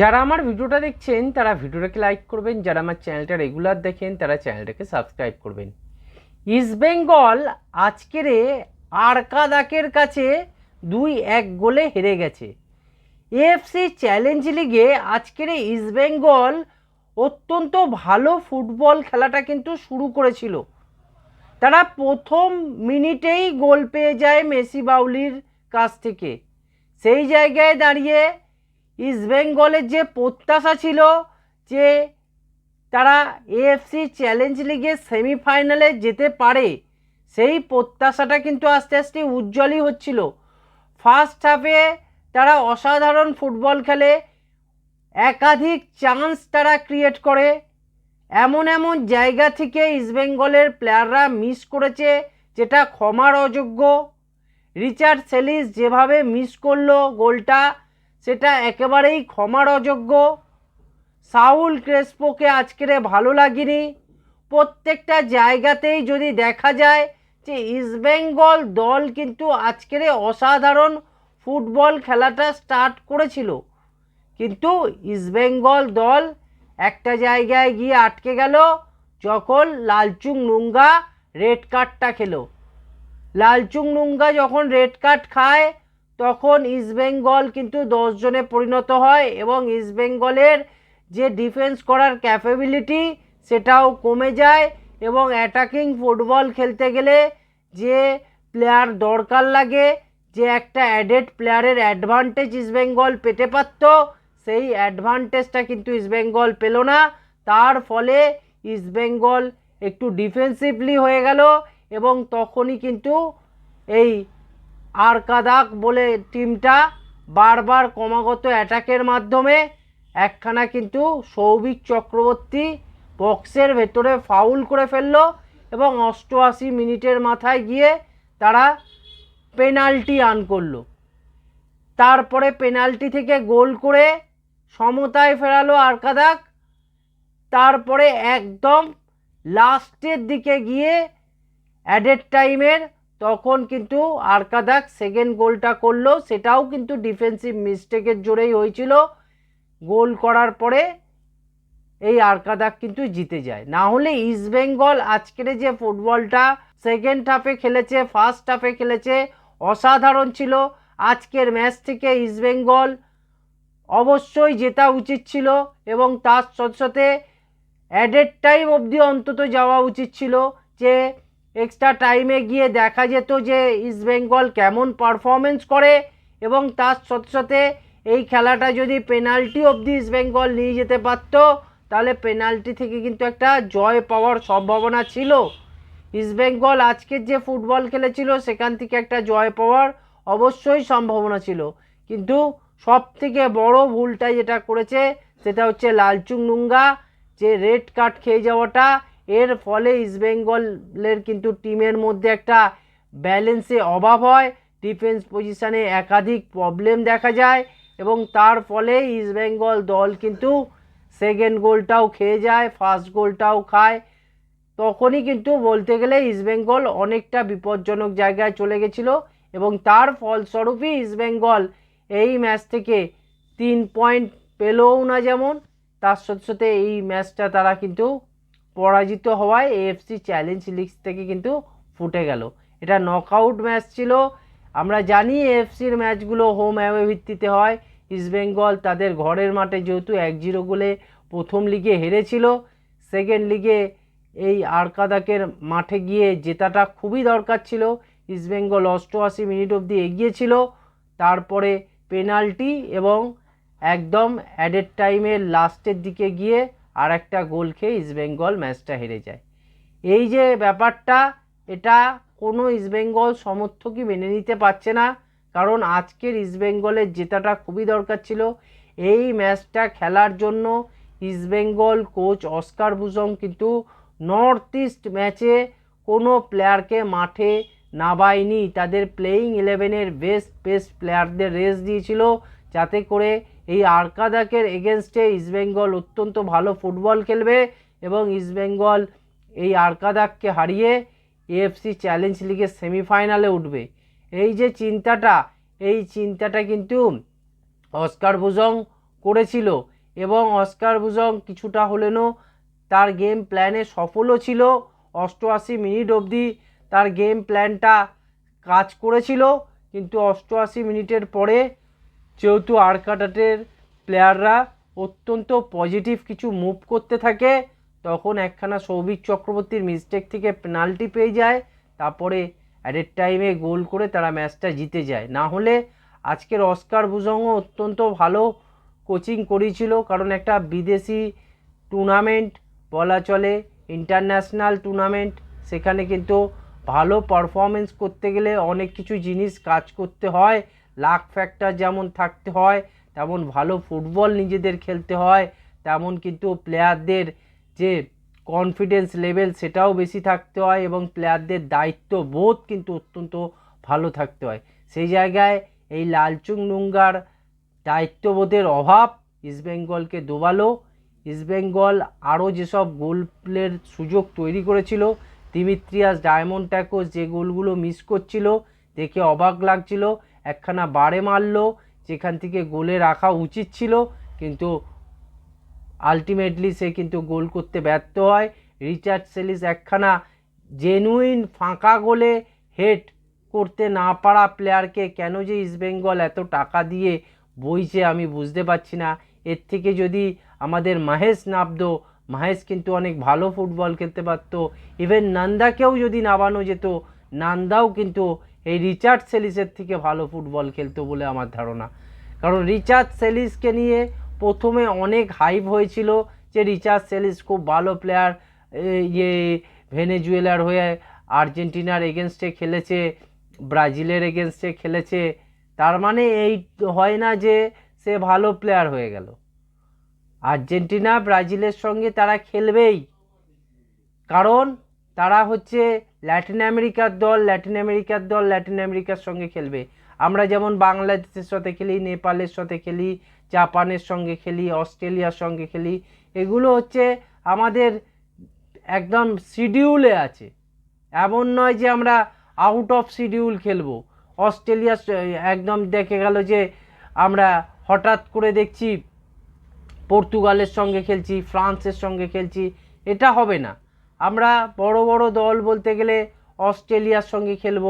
যারা আমার ভিডিওটা দেখছেন, তারা ভিডিওটাকে লাইক করবেন। যারা আমার চ্যানেলটা রেগুলার দেখেন, তারা চ্যানেলটাকে সাবস্ক্রাইব করবেন। ইস্ট বেঙ্গল আজকের আরকাদাকের কাছে দুই এক গোলে হেরে গেছে। এএফসি চ্যালেঞ্জ লিগে আজকের ইস্ট বেঙ্গল অত্যন্ত ভালো ফুটবল খেলাটা কিন্তু শুরু করেছিল। তারা প্রথম মিনিটেই গোল পেয়ে যায় মেসি বাউলির কাছ থেকে। সেই জায়গায় দাঁড়িয়ে ইস্টবেঙ্গলের যে প্রত্যাশা ছিল যে তারা এএফসি চ্যালেঞ্জ লিগে সেমিফাইনালে যেতে পারে, সেই প্রত্যাশাটা কিন্তু আস্তে আস্তে উজ্জ্বলই হচ্ছিল। ফার্স্ট হাফে তারা অসাধারণ ফুটবল খেলে, একাধিক চান্স তারা ক্রিয়েট করে। এমন এমন জায়গা থেকে ইস্টবেঙ্গলের প্লেয়াররা মিস করেছে, যেটা ক্ষমার অযোগ্য। রিচার্ড সেলিস যেভাবে মিস করল গোলটা সেটা একেবারেই ক্ষমার অযোগ্য। সাউল ক্রেসপোকে আজকের ভালো লাগেনি। প্রত্যেকটা জায়গাতেই যদি দেখা যায় যে ইস্টবেঙ্গল দল কিন্তু আজকের অসাধারণ ফুটবল খেলাটা স্টার্ট করেছিল। কিন্তু ইস্টবেঙ্গল দল একটা জায়গায় গিয়ে আটকে গেল যখন লালচুং নুঙ্গা রেড কার্ডটা খেলো। লালচুং নুঙ্গা যখন রেড কার্ড খায় তখন ইস্টবেঙ্গল কিন্তু দশজনে পরিণত হয় এবং ইস্টবেঙ্গলের যে ডিফেন্স করার ক্যাপাবিলিটি সেটাও কমে যায় এবং অ্যাটাকিং ফুটবল খেলতে গেলে যে প্লেয়ার দরকার লাগে, যে একটা অ্যাডেড প্লেয়ারের অ্যাডভান্টেজ ইস্টবেঙ্গল পেতে পারত, সেই অ্যাডভান্টেজটা কিন্তু ইস্টবেঙ্গল পেল না। তার ফলে ইস্টবেঙ্গল একটু ডিফেন্সিভলি হয়ে গেল এবং তখনই কিন্তু এই আরকাদাক বলে টিমটা বারবার ক্রমাগত অ্যাটাকের মাধ্যমে একখানা কিন্তু সৌভিক চক্রবর্তী বক্সের ভেতরে ফাউল করে ফেলল এবং অষ্টআশি মিনিটের মাথায় গিয়ে তারা পেনাল্টি আন করল। তারপরে পেনাল্টি থেকে গোল করে সমতায় ফেরালো আরকাদাক তারপরে একদম লাস্টের দিকে গিয়ে অ্যাডেড টাইমের তখন কিন্তু আরকাদাক সেকেন্ড গোলটা করল, সেটাও কিন্তু ডিফেন্সিভ মিস্টেকের জোরেই হয়েছিল। গোল করার পরে এই আরকাদাক কিন্তু জিতে যায়। না হলে ইস্টবেঙ্গল আজকের যে ফুটবলটা সেকেন্ড হাফে খেলেছে ফার্স্ট হাফে খেলেছে, অসাধারণ ছিল। আজকের ম্যাচ থেকে ইস্টবেঙ্গল অবশ্যই জেতা উচিত ছিল এবং তার সাথে সাথে অ্যাডেড টাইম অবধি অন্তত যাওয়া উচিত ছিল যে এক্সট্রা টাইমে গিয়ে দেখা যেত যে ইস্টবেঙ্গল কেমন পারফরমেন্স করে এবং তার সাথে সাথে এই খেলাটা যদি পেনাল্টি অবধি ইস্টবেঙ্গল নিয়ে যেতে পারত, তাহলে পেনাল্টি থেকে কিন্তু একটা জয় পাওয়ার সম্ভাবনা ছিল। ইস্টবেঙ্গল আজকের যে ফুটবল খেলেছিল, সেখান থেকে একটা জয় পাওয়ার অবশ্যই সম্ভাবনা ছিল। কিন্তু সব থেকে বড় ভুলটা যেটা করেছে, সেটা হচ্ছে লালচুং নুঙ্গা, যে রেড কার্ড খেয়ে যাওয়াটা এর ফলে ইস্টবেঙ্গলের কিন্তু টিমের মধ্যে একটা ব্যালেন্সে অভাব হয়। ডিফেন্স পজিশানে একাধিক প্রবলেম দেখা যায় এবং তার ফলে ইস্টবেঙ্গল দল কিন্তু সেকেন্ড গোলটাও খেয়ে যায় ফার্স্ট গোলটাও খায়। তখনই কিন্তু বলতে গেলে ইস্টবেঙ্গল অনেকটা বিপজ্জনক জায়গায় চলে গেছিল এবং তার ফলস্বরূপই ইস্টবেঙ্গল এই ম্যাচ থেকে তিন পয়েন্ট পেলও না যেমন, তার সাথে সাথে এই ম্যাচটা তারা কিন্তু পরাজিত হওয়ায় এএফসি চ্যালেঞ্জ লিগ থেকে কিন্তু ফুটে গেল। এটা নকআউট ম্যাচ ছিল। আমরা জানি এএফসির ম্যাচগুলো হোম অ্যাওয়ে ভিত্তিতে হয়। ইস্টবেঙ্গল তাদের ঘরের মাঠে যেহেতু এক জিরো গোলে প্রথম লিগে হেরেছিল সেকেন্ড লিগে এই আরকাদাকের মাঠে গিয়ে জেতাটা খুবই দরকার ছিল। ইস্টবেঙ্গল অষ্টআশি মিনিট অবধি এগিয়েছিল তারপরে পেনাল্টি এবং একদম অ্যাডেড টাইমের লাস্টের দিকে গিয়ে আর একটা গোল খেয়ে ইস্টবেঙ্গল ম্যাচটা হেরে যায়। এই যে ব্যাপারটা, এটা কোনো ইস্টবেঙ্গল সমর্থকই মেনে নিতে পারছে না, কারণ আজকের ইস্টবেঙ্গলের জেতাটা খুবই দরকার ছিল। এই ম্যাচটা খেলার জন্য ইস্টবেঙ্গল কোচ অস্কার ভূষণ কিন্তু নর্থ ইস্ট ম্যাচে কোনো প্লেয়ারকে মাঠে নামায়নি। তাদের প্লেয়িং ইলেভেনের বেস্ট বেস্ট প্লেয়ারদের রেস দিয়েছিল। যাতে করে এই আরকাদাকের এগেনস্টে ইস্টবেঙ্গল অত্যন্ত ভালো ফুটবল খেলবে এবং ইস্টবেঙ্গল এই আরকাদাককে হারিয়ে এএফসি চ্যালেঞ্জ লিগের সেমিফাইনালে উঠবে। এই যে চিন্তাটা, এই চিন্তাটা কিন্তু অস্কার ভুজং করেছিল এবং অস্কার বুজং কিছুটা হলেনও তার গেম প্ল্যানে সফলও ছিল। অষ্টআশি মিনিট অবধি তার গেম প্ল্যানটা কাজ করেছিল, কিন্তু অষ্টআশি মিনিটের পরে যেহেতু আরকাটাটের প্লেয়াররা অত্যন্ত পজিটিভ কিছু মুভ করতে থাকে, তখন একখানা সৌভিক চক্রবর্তীর মিস্টেক থেকে পেনাল্টি পেয়ে যায়, তারপরে অ্যাডের টাইমে গোল করে তারা ম্যাচটা জিতে যায়। না হলে আজকের অস্কার বুজংও অত্যন্ত ভালো কোচিং করিয়েছিল কারণ একটা বিদেশি টুর্নামেন্ট বলা চলে ইন্টারন্যাশনাল টুর্নামেন্ট সেখানে কিন্তু ভালো পারফরমেন্স করতে গেলে অনেক কিছু জিনিস কাজ করতে হয়। লাক ফ্যাক্টর যেমন থাকতে হয়, তেমন ভালো ফুটবল নিজেদের খেলতে হয়, তেমন কিন্তু প্লেয়ারদের যে কনফিডেন্স লেভেল সেটাও বেশি থাকতে হয় এবং প্লেয়ারদের দায়িত্ব বোধ কিন্তু অত্যন্ত ভালো থাকতে হয়। সেই জায়গায় এই লালচুং নুঙ্গার দায়িত্ববোধের অভাব ইস্টবেঙ্গলকে দোবালো। ইস্টবেঙ্গল আরও যেসব গোলের সুযোগ তৈরি করেছিল দিমিত্রিয়াস ডায়মন্ড ট্যাকোস যে গোলগুলো মিস করছিল, দেখে অবাক লাগছিল। একখানা বারে মারলো, যেখান থেকে গোলে রাখা উচিত ছিল, কিন্তু আলটিমেটলি সে কিন্তু গোল করতে ব্যর্থ হয়। রিচার্ড সেলিস একখানা জেনুইন ফাঁকা গোলে হেড করতে না পারা প্লেয়ারকে কেন যে ইস্টবেঙ্গল এত টাকা দিয়ে বইছে আমি বুঝতে পারছি না। এর থেকে যদি আমাদের মাহেশ নাবদো, মাহেশ কিন্তু অনেক ভালো ফুটবল খেলতে পারত। ইভেন নান্দাকেও যদি নামানো যেত, নান্দাও কিন্তু এই রিচার্ড সেলিসের থেকে ভালো ফুটবল খেলতো বলে আমার ধারণা। কারণ রিচার্ড সেলিসকে নিয়ে প্রথমে অনেক হাইপ হয়েছিল যে রিচার্ড সেলিস খুব ভালো প্লেয়ার ইয়ে ভেনেজুয়েলার হয়ে আর্জেন্টিনার এগেনস্টে খেলেছে, ব্রাজিলের এগেনস্টে খেলেছে। তার মানে এই হয় না যে সে ভালো প্লেয়ার হয়ে গেল। আর্জেন্টিনা, ব্রাজিলের সঙ্গে তারা খেলবেই। কারণ তারা হচ্ছে ল্যাটিন আমেরিকার দল ল্যাটিন আমেরিকার দল ল্যাটিন আমেরিকার সঙ্গে খেলবে। আমরা যেমন বাংলাদেশের সাথে খেলি, নেপালের সাথে খেলি, জাপানের সঙ্গে খেলি, অস্ট্রেলিয়ার সঙ্গে খেলি, এগুলো হচ্ছে আমাদের একদম শিডিউলে আছে। এমন নয় যে আমরা আউট অফ শিডিউল খেলব। অস্ট্রেলিয়া একদম দেখে গেল যে আমরা হঠাৎ করে দেখছি, পর্তুগালের সঙ্গে খেলছি, ফ্রান্সের সঙ্গে খেলছি, এটা হবে না। আমরা বড় বড় দল বলতে গেলে অস্ট্রেলিয়ার সঙ্গে খেলব।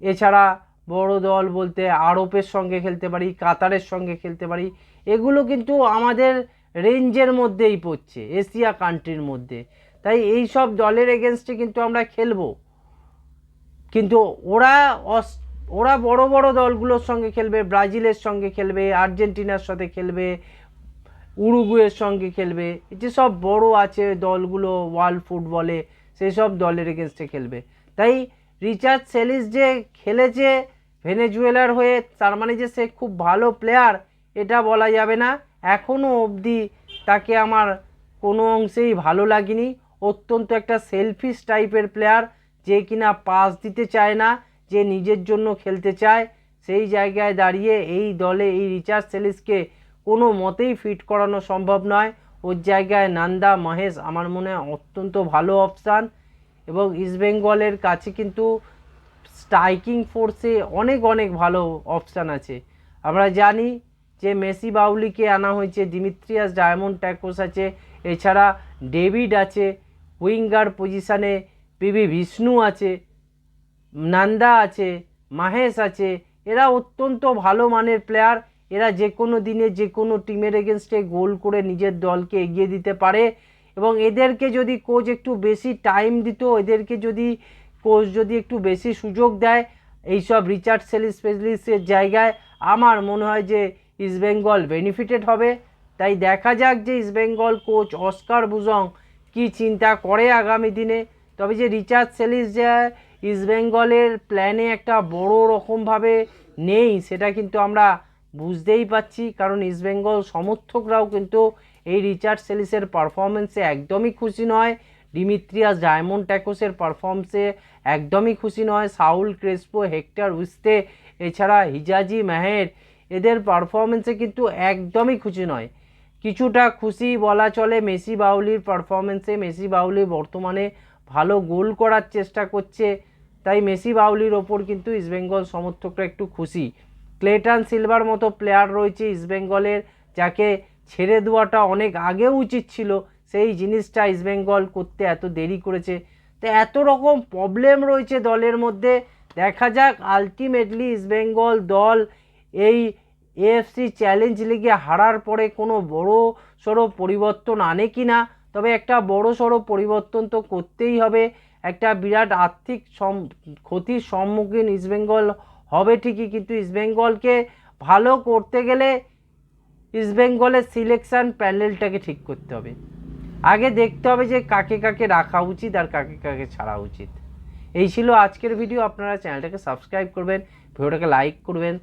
এছাড়া বড় দল বলতে আরবের সঙ্গে খেলতে পারি, কাতারের সঙ্গে খেলতে পারি। এগুলো কিন্তু আমাদের রেঞ্জের মধ্যেই পড়ছে, এশিয়া কান্ট্রির মধ্যে। তাই এই সব দলের এগেনস্টে কিন্তু আমরা খেলব। কিন্তু ওরা অস, ওরা বড় বড় দলগুলোর সঙ্গে খেলবে, ব্রাজিলের সঙ্গে খেলবে, আর্জেন্টিনার সাথে খেলবে উরুগুয়ের সঙ্গে খেলবে যেসব বড় আছে দলগুলো ওয়ার্ল্ড ফুটবলে সেই সব দলের এগেনস্টে খেলবে। তাই রিচার্ড সেলিস যে খেলেছে ভেনেজুয়েলার হয়ে, তার মানে যে সে খুব ভালো প্লেয়ার এটা বলা যাবে না। এখনও অবধি তাকে আমার কোনো অংশেই ভালো লাগেনি। অত্যন্ত একটা সেলফিশ টাইপের প্লেয়ার যে কিনা পাস দিতে চায় না, যে নিজের জন্য খেলতে চায়। সেই জায়গায় দাঁড়িয়ে এই দলে এই রিচার্ড সেলিসকে কোনো মতেই ফিট করানো সম্ভব নয়। ওর জায়গায় নান্দা, মহেশ আমার মনে হয় অত্যন্ত ভালো অপশান এবং ইস্টবেঙ্গলের কাছে কিন্তু স্ট্রাইকিং ফোর্সে অনেক অনেক ভালো অপশান আছে। আমরা জানি যে মেসি বাউলিকে আনা হয়েছে দিমিত্রিয়াস ডায়মন্ড ট্যাকোস আছে, এছাড়া ডেভিড আছে উইঙ্গার পজিশানে পিবি বিষ্ণু আছে, নান্দা আছে, মাহেশ আছে, এরা অত্যন্ত ভালো মানের প্লেয়ার এরা যে কোনো দিনে যে কোনো টিমের এগেনস্টে গোল করে নিজের দলকে এগিয়ে দিতে পারে এবং এদেরকে যদি কোচ একটু বেশি টাইম দিত, এদেরকে যদি কোচ যদি একটু বেশি সুযোগ দেয়, এইসব রিচার্ড সেলি স্পেশালিস্টের জায়গায় আমার মনে হয় যে ইস্টবেঙ্গল বেনিফিটেড হবে। তাই দেখা যাক যে ইস্টবেঙ্গল কোচ অস্কার বুজং কি চিন্তা করে আগামী দিনে। তবে যে রিচার্ড সেলিস যে ইস্টবেঙ্গলের প্ল্যানে একটা বড় রকমভাবে নেই, সেটা কিন্তু আমরা বুঝতেই পাচ্ছি কারণ ইস্টবেঙ্গল সমর্থকরাও কিন্তু এই রিচার্ড সেলিসের পারফরমেন্সে একদমই খুশি নয় ডিমিত্রিয়াস ডায়মন্ড ট্যাকোসের পারফরমেন্সে একদমই খুশি নয় সাউল ক্রেসপো হেক্টর উস্তে এছাড়া হিজাজি মেহের এদের পারফরমেন্সে কিন্তু একদমই খুশি নয়। কিছুটা খুশি বলা চলে মেসি বাউলির পারফরমেন্সে মেসি বাউলি বর্তমানে ভালো গোল করার চেষ্টা করছে, তাই মেসি বাউলির ওপর কিন্তু ইস্টবেঙ্গল সমর্থকরা একটু খুশি। ক্লেটন সিলভার মতো প্লেয়ার রয়েছে ইস্টবেঙ্গলের যাকে ছেড়ে দেওয়াটা অনেক আগে উচিত ছিল। সেই জিনিসটা ইস্টবেঙ্গল করতে এত দেরি করেছে। তো এত রকম প্রবলেম রয়েছে দলের মধ্যে। দেখা যাক আলটিমেটলি ইস্টবেঙ্গল দল এই এএফসি চ্যালেঞ্জ লিগে হারার পরে কোনো বড় সড়ো পরিবর্তন আনে কি না তবে একটা বড় সড়ো পরিবর্তন তো করতেই হবে। একটা বিরাট আর্থিক ক্ষতির সম্মুখীন ইস্টবেঙ্গল হবে ঠিকই, কিন্তু ইস্টবেঙ্গলকে ভালো করতে গেলে ইস্টবেঙ্গলের সিলেকশান প্যানেলটাকে ঠিক করতে হবে। আগে দেখতে হবে যে কাকে কাকে রাখা উচিত আর কাকে কাকে ছাড়া উচিত। এই ছিল আজকের ভিডিও আপনারা চ্যানেলটাকে সাবস্ক্রাইব করবেন ভিডিওটাকে লাইক করবেন।